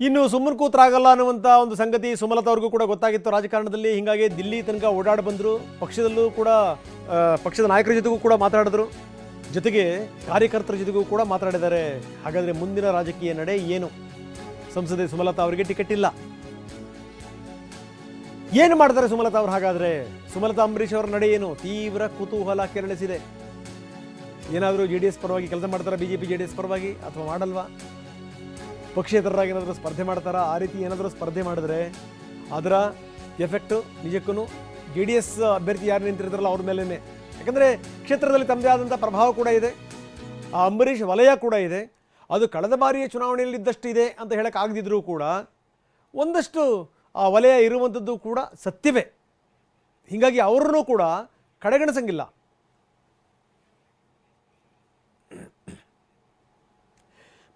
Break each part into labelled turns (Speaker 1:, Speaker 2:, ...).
Speaker 1: ಇನ್ನು ಸುಮ್ಮನೆ ಕೂತರಾಗಲ್ಲ ಅನ್ನುವಂಥ ಒಂದು ಸಂಗತಿ ಸುಮಲತಾ ಅವ್ರಿಗೂ ಕೂಡ ಗೊತ್ತಾಗಿತ್ತು ರಾಜಕಾರಣದಲ್ಲಿ. ಹೀಗಾಗಿ ದಿಲ್ಲಿ ತನಕ ಓಡಾಡಿ ಬಂದರು. ಪಕ್ಷದಲ್ಲೂ ಕೂಡ ಪಕ್ಷದ ನಾಯಕರ ಜೊತೆಗೂ ಕೂಡ ಮಾತಾಡಿದ್ರು. ಜೊತೆಗೆ ಕಾರ್ಯಕರ್ತರ ಜೊತೆಗೂ ಕೂಡ ಮಾತಾಡಿದ್ದಾರೆ. ಹಾಗಾದರೆ ಮುಂದಿನ ರಾಜಕೀಯ ನಡೆ ಏನು? ಸಂಸದೆ ಸುಮಲತಾ ಅವರಿಗೆ ಟಿಕೆಟ್ ಇಲ್ಲ. ಏನು ಮಾಡ್ತಾರೆ ಸುಮಲತಾ ಅವ್ರು ಹಾಗಾದ್ರೆ? ಸುಮಲತಾ ಅಂಬರೀಷ್ ಅವರ ನಡೆ ಏನು? ತೀವ್ರ ಕುತೂಹಲ ಕೆರಳಿಸಿದೆ. ಏನಾದರೂ ಜೆ ಪರವಾಗಿ ಕೆಲಸ ಮಾಡ್ತಾರಾ? ಬಿ ಜೆ ಪರವಾಗಿ? ಅಥವಾ ಮಾಡಲ್ವಾ? ಪಕ್ಷೇತರರಾಗಿ ಏನಾದರೂ ಸ್ಪರ್ಧೆ ಮಾಡ್ತಾರಾ? ಆ ರೀತಿ ಏನಾದರೂ ಸ್ಪರ್ಧೆ ಮಾಡಿದ್ರೆ ಅದರ ಎಫೆಕ್ಟು ನಿಜಕ್ಕೂ ಜೆ ಡಿ ಎಸ್ ಅಭ್ಯರ್ಥಿ ಯಾರು ನಿಂತಿರ್ತಾರಲ್ಲ ಅವ್ರ ಮೇಲೇ ಯಾಕಂದರೆ ಕ್ಷೇತ್ರದಲ್ಲಿ ತಮ್ಮದೇ ಆದಂಥ ಪ್ರಭಾವ ಕೂಡ ಇದೆ. ಆ ಅಂಬರೀಷ್ ವಲಯ ಕೂಡ ಇದೆ. ಅದು ಕಳೆದ ಬಾರಿಯ ಚುನಾವಣೆಯಲ್ಲಿ ಇದ್ದಷ್ಟು ಇದೆ ಅಂತ ಹೇಳೋಕ್ಕಾಗದಿದ್ರೂ ಕೂಡ ಒಂದಷ್ಟು ಆ ವಲಯ ಇರುವಂಥದ್ದು ಕೂಡ ಸತ್ಯವೇ. ಹೀಗಾಗಿ ಅವರನ್ನು ಕೂಡ ಕಡೆಗಣಿಸಂಗಿಲ್ಲ.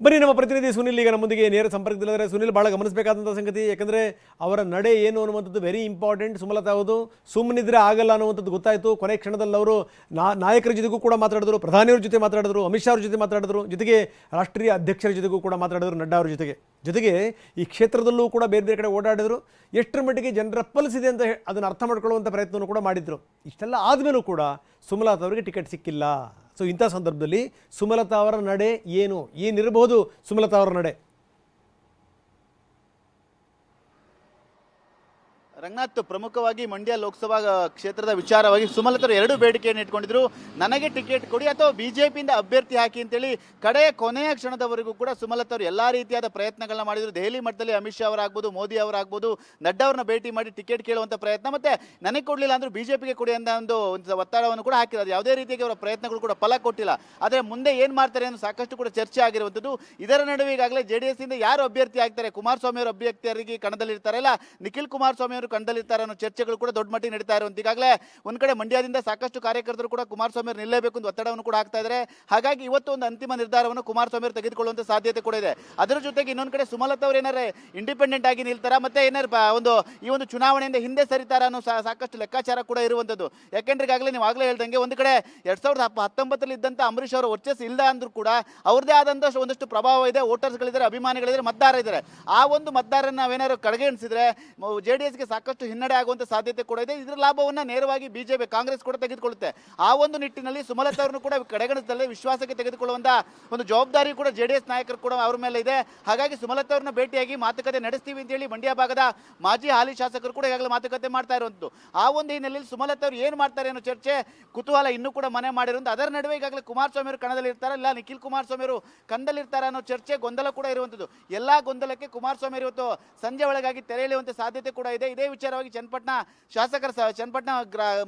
Speaker 1: ಬನ್ನಿ ನಮ್ಮ ಪ್ರತಿನಿಧಿ ಸುನಿಲ್ ಈಗ ನಮ್ಮೊಂದಿಗೆ ನೇರ ಸಂಪರ್ಕದಲ್ಲಿದ್ದಾರೆ ಸುನಿಲ್ ಭಾಳ ಗಮನಿಸಬೇಕಾದಂಥ ಸಂಗತಿ ಯಾಕಂದರೆ ಅವರ ನಡೆ ಏನು ಅನ್ನುವಂಥದ್ದು ವೆರಿ ಇಂಪಾರ್ಟೆಂಟ್ ಸುಮಲತಾ ಅವರು ಸುಮ್ಮನಿದ್ರೆ ಆಗಲ್ಲ ಅನ್ನುವಂಥದ್ದು ಗೊತ್ತಾಯಿತು. ಕೊನೆ ಕ್ಷಣದಲ್ಲಿ ಅವರು ನಾಯಕರ ಜೊತೆಗೂ ಕೂಡ ಮಾತಾಡಿದ್ರು, ಪ್ರಧಾನಿಯವ್ರ ಜೊತೆ ಮಾತಾಡಿದ್ರು, ಅಮಿತ್ ಶಾ ಅವ್ರ ಜೊತೆ ಮಾತಾಡಿದ್ರು, ಜೊತೆಗೆ ರಾಷ್ಟ್ರೀಯ ಅಧ್ಯಕ್ಷರ ಜೊತೆಗೂ ಕೂಡ ಮಾತಾಡಿದ್ರು ನಡ್ಡಾ ಅವ್ರ ಜೊತೆಗೆ. ಜೊತೆಗೆ ಈ ಕ್ಷೇತ್ರದಲ್ಲೂ ಕೂಡ ಬೇರೆ ಬೇರೆ ಕಡೆ ಓಡಾಡಿದ್ರು. ಎಷ್ಟರ ಮಟ್ಟಿಗೆ ಜನರ ಪಲ್ಸಿದೆ ಅಂತ ಅದನ್ನು ಅರ್ಥ ಮಾಡ್ಕೊಳ್ಳುವಂಥ ಪ್ರಯತ್ನವನ್ನು ಕೂಡ ಮಾಡಿದರು. ಇಷ್ಟೆಲ್ಲ ಆದಮೇಲೂ ಕೂಡ ಸುಮಲತಾ ಅವರಿಗೆ ಟಿಕೆಟ್ ಸಿಕ್ಕಿಲ್ಲ. ಸೊ ಇಂಥ ಸಂದರ್ಭದಲ್ಲಿ ಸುಮಲತಾ ಅವರ ನಡೆ ಏನು ಏನಿರಬಹುದು ಸುಮಲತಾ ಅವರ ನಡೆ?
Speaker 2: ರಂಗನಾಥ್ ಪ್ರಮುಖವಾಗಿ ಮಂಡ್ಯ ಲೋಕಸಭಾ ಕ್ಷೇತ್ರದ ವಿಚಾರವಾಗಿ ಸುಮಲತರು ಎರಡು ಬೇಡಿಕೆಯನ್ನು ಇಟ್ಕೊಂಡಿದ್ರು. ನನಗೆ ಟಿಕೆಟ್ ಕೊಡಿ ಅಥವಾ ಬಿಜೆಪಿಯಿಂದ ಅಭ್ಯರ್ಥಿ ಹಾಕಿ ಅಂತೇಳಿ ಕಡೆಯ ಕೊನೆಯ ಕ್ಷಣದವರೆಗೂ ಕೂಡ ಸುಮಲತರು ಎಲ್ಲ ರೀತಿಯಾದ ಪ್ರಯತ್ನಗಳನ್ನ ಮಾಡಿದ್ರು. ದೆಹಲಿ ಮಟ್ಟದಲ್ಲಿ ಅಮಿತ್ ಶಾ ಅವರಾಗ್ಬೋದು, ಮೋದಿ ಅವರಾಗ್ಬೋದು, ನಡ್ಡಾ ಅವ್ರನ್ನ ಭೇಟಿ ಮಾಡಿ ಟಿಕೆಟ್ ಕೇಳುವಂತ ಪ್ರಯತ್ನ ಮತ್ತೆ ನನಗೆ ಕೊಡಲಿಲ್ಲ ಅಂದ್ರೆ ಬಿಜೆಪಿಗೆ ಕೊಡಿ ಅಂತ ಒಂದು ಒತ್ತಡವನ್ನು ಕೂಡ ಹಾಕಿರೋದು ಯಾವುದೇ ರೀತಿಯಾಗಿ ಅವರ ಪ್ರಯತ್ನಗಳು ಕೂಡ ಫಲ ಕೊಟ್ಟಿಲ್ಲ. ಆದರೆ ಮುಂದೆ ಏನು ಮಾಡ್ತಾರೆ ಅನ್ನೋ ಸಾಕಷ್ಟು ಕೂಡ ಚರ್ಚೆ ಆಗಿರುವಂಥದ್ದು ಇದರ ನಡುವೆ ಈಗಾಗಲೇ ಜೆ ಡಿ ಇಂದ ಯಾರು ಅಭ್ಯರ್ಥಿ ಆಗ್ತಾರೆ? ಕುಮಾರಸ್ವಾಮಿ ಅವರು ಅಭ್ಯರ್ಥಿಯರಿಗೆ ಕಣದಲ್ಲಿರ್ತಾರೆ ಇಲ್ಲ ನಿಖಿಲ್ ಕುಮಾರಸ್ವಾಮಿ ಅವರು ಕಣದಲ್ಲಿರ್ತಾರೆ ಅನ್ನೋ ಚರ್ಚೆಗಳು ಕೂಡ ದೊಡ್ಡ ಮಟ್ಟಿಗೆ ನಡೀತಾ ಇರುವಂತ. ಈಗಾಗಲೇ ಒಂದ್ ಕಡೆ ಮಂಡ್ಯದಿಂದ ಸಾಕಷ್ಟು ಕಾರ್ಯಕರ್ತರು ಕೂಡ ಕುಮಾರಸ್ವಾಮಿ ಅವರು ನಿಲ್ಲೇಬೇಕು ಅಂತ ಒತ್ತಡವನ್ನು ಕೂಡ ಆಗ್ತಾ ಇದ್ದಾರೆ ಹಾಗಾಗಿ ಇವತ್ತು ಒಂದು ಅಂತಿಮ ನಿರ್ಧಾರವನ್ನು ಕುಮಾರಸ್ವಾಮಿ ಅವರು ತೆಗೆದುಕೊಳ್ಳುವಂತ ಸಾಧ್ಯತೆ ಕೂಡ ಇದೆ. ಅದರ ಜೊತೆಗೆ ಇನ್ನೊಂದು ಕಡೆ ಸುಮಲತಾ ಅವರು ಏನಾರ ಇಂಡಿಪೆಂಡೆಂಟ್ ಆಗಿ ನಿಲ್ತಾರ? ಮತ್ತೆ ಏನಾರು ಒಂದು ಈ ಒಂದು ಚುನಾವಣೆಯಿಂದ ಹಿಂದೆ ಸರಿತಾರ ಅನ್ನೋ ಸಾಕಷ್ಟು ಲೆಕ್ಕಾಚಾರ ಕೂಡ ಇರುವಂತದ್ದು. ಯಾಕೆಂದ್ರೆ ಈಗಾಗಲೇ ನೀವು ಆಗಲೇ ಹೇಳ್ದಂಗೆ ಒಂದು ಕಡೆ ಎರಡ್ ಸಾವಿರದ ಹತ್ತೊಂಬತ್ತರಲ್ಲಿ ಇದ್ದಂತ ಅಂಬರೀಷ್ ಅವರ ವರ್ಚಸ್ ಇಲ್ಲ ಅಂದ್ರೂ ಕೂಡ ಅವ್ರದೇ ಆದಂತ ಒಂದಷ್ಟು ಪ್ರಭಾವ ಇದೆ ವೋಟರ್ಸ್ಗಳಿದ್ದಾರೆ ಅಭಿಮಾನಿಗಳಿದ್ದಾರೆ ಮತದಾರ ಇದ್ದಾರೆ ಆ ಒಂದು ಮತದಾರನ ನಾವೇನಾದ್ರು ಕಡೆಗಣಿಸಿದ್ರೆ ಜೆ ಡಿ ಎಸ್ಗೆ ಹಿನ್ನಡೆ ಆಗುವಂತ ಸಾಧ್ಯತೆ ಕೂಡ ಇದೆ. ಇದರ ಲಾಭವನ್ನ ನೇರವಾಗಿ ಬಿಜೆಪಿ, ಕಾಂಗ್ರೆಸ್ ಕೂಡ ತೆಗೆದುಕೊಳ್ಳುತ್ತೆ. ಆ ಒಂದು ನಿಟ್ಟಿನಲ್ಲಿ ಸುಮಲತಾ ಅವರನ್ನು ಕೂಡ ಕಡೆಗಣಿಸದಲ್ಲೇ ವಿಶ್ವಾಸಕ್ಕೆ ತೆಗೆದುಕೊಳ್ಳುವಂತ ಒಂದು ಜವಾಬ್ದಾರಿ ಕೂಡ ಜೆ ಡಿ ಎಸ್ ನಾಯಕರು ಕೂಡ ಅವರ ಮೇಲೆ ಇದೆ. ಹಾಗಾಗಿ ಸುಮಲತಾ ಅವ್ರನ್ನ ಭೇಟಿಯಾಗಿ ಮಾತುಕತೆ ನಡೆಸ್ತೀವಿ ಅಂತ ಹೇಳಿ ಮಂಡ್ಯ ಭಾಗದ ಮಾಜಿ ಹಾಲಿ ಶಾಸಕರು ಕೂಡ ಈಗಾಗಲೇ ಮಾತುಕತೆ ಮಾಡ್ತಾ ಇರುವಂತದ್ದು. ಆ ಒಂದು ಹಿನ್ನೆಲೆಯಲ್ಲಿ ಸುಮಲತಾ ಅವರು ಏನು ಮಾಡ್ತಾರೆ ಅನ್ನೋ ಚರ್ಚೆ ಕುತೂಹಲ ಇನ್ನೂ ಕೂಡ ಮನೆ ಮಾಡಿರುವಂತ ಅದರ ನಡುವೆ ಈಗಾಗಲೇ ಕುಮಾರಸ್ವಾಮಿ ಅವರು ಕಣದಲ್ಲಿ ಇರ್ತಾರೆ. ಇಲ್ಲ, ನಿಖಿಲ್ ಕುಮಾರಸ್ವಾಮಿ ಅವರು ಕಣದಲ್ಲಿ ಇರ್ತಾರೆ ಅನ್ನೋ ಚರ್ಚೆ ಗೊಂದಲ ಕೂಡ ಇರುವಂತದ್ದು. ಎಲ್ಲ ಗೊಂದಲಕ್ಕೆ ಕುಮಾರಸ್ವಾಮಿ ಇವತ್ತು ಸಂಜೆ ಒಳಗಾಗಿ ತೆರೆ ಸಾಧ್ಯತೆ ಕೂಡ ಇದೆ. ಇದೇ ವಿಚಾರವಾಗಿ ಚನ್ನಪಟ್ಟಣ ಶಾಸಕರ ಚನ್ನಪಟ್ಟಣ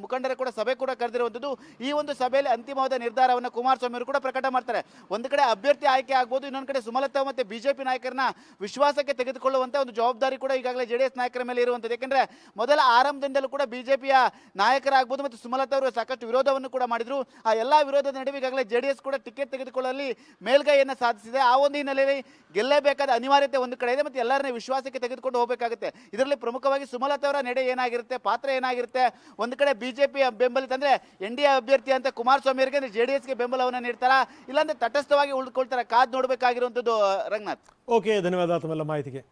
Speaker 2: ಮುಖಂಡರ ಕೂಡ ಸಭೆ ಕೂಡ ಕರೆದಿರುವಂಥದ್ದು. ಈ ಒಂದು ಸಭೆಯಲ್ಲಿ ಅಂತಿಮವಾದ ನಿರ್ಧಾರವನ್ನು ಕುಮಾರಸ್ವಾಮಿ ಅವರು ಕೂಡ ಪ್ರಕಟ ಮಾಡ್ತಾರೆ. ಒಂದು ಕಡೆ ಅಭ್ಯರ್ಥಿ ಆಯ್ಕೆ ಆಗ್ಬೋದು, ಇನ್ನೊಂದು ಕಡೆ ಸುಮಲತಾ ಮತ್ತೆ ಬಿಜೆಪಿ ನಾಯಕರನ್ನ ವಿಶ್ವಾಸಕ್ಕೆ ತೆಗೆದುಕೊಳ್ಳುವಂಥ ಒಂದು ಜವಾಬ್ದಾರಿ ಕೂಡ ಈಗಾಗಲೇ ಜೆಡಿಎಸ್ ನಾಯಕರ ಮೇಲೆ ಇರುವಂತದ್ದು ಯಾಕಂದ್ರೆ ಮೊದಲ ಆರಂಭದಿಂದಲೂ ಕೂಡ ಬಿಜೆಪಿಯ ನಾಯಕರಾಗ್ಬೋದು ಮತ್ತು ಸುಮಲತಾ ಅವರು ಸಾಕಷ್ಟು ವಿರೋಧವನ್ನು ಕೂಡ ಮಾಡಿದ್ರು. ಆ ಎಲ್ಲಾ ವಿರೋಧದ ನಡುವೆ ಈಗಾಗಲೇ ಜೆಡಿಎಸ್ ಕೂಡ ಟಿಕೆಟ್ ತೆಗೆದುಕೊಳ್ಳಲು ಮೇಲ್ಗೈಯನ್ನು ಸಾಧಿಸಿದೆ. ಆ ಒಂದು ಹಿನ್ನೆಲೆಯಲ್ಲಿ ಗೆಲ್ಲಬೇಕಾದ ಅನಿವಾರ್ಯತೆ ಒಂದು ಕಡೆ ಇದೆ, ಮತ್ತು ಎಲ್ಲರನ್ನ ವಿಶ್ವಾಸಕ್ಕೆ ತೆಗೆದುಕೊಂಡು ಹೋಗಬೇಕಾಗುತ್ತೆ. ಇದರಲ್ಲಿ ಪ್ರಮುಖವಾಗಿ ಸುಮಲತಾ ಅವರ ನಡೆ ಏನಾಗಿರುತ್ತೆ, ಪಾತ್ರ ಏನಾಗಿರುತ್ತೆ, ಒಂದು ಕಡೆ ಬಿಜೆಪಿ ಬೆಂಬಲಿತ ಅಂದ್ರೆ ಎನ್ ಡಿ ಎ ಅಭ್ಯರ್ಥಿ ಅಂತ ಕುಮಾರಸ್ವಾಮಿ ಅವರಿಗೆ ಜೆ ಡಿ ಎಸ್ಗೆ ಬೆಂಬಲವನ್ನು ನೀಡ್ತಾರಾ? ಇಲ್ಲಾಂದ್ರೆ ತಟಸ್ಥವಾಗಿ ಉಳ್ಕೊಳ್ತಾರೆ? ಕಾದ್ ನೋಡಬೇಕಾಗಿರುವಂಥದ್ದು ರಂಗನಾಥ್.
Speaker 1: ಓಕೆ ಧನ್ಯವಾದ ತಮ್ಮೆಲ್ಲ ಮಾಹಿತಿಗೆ.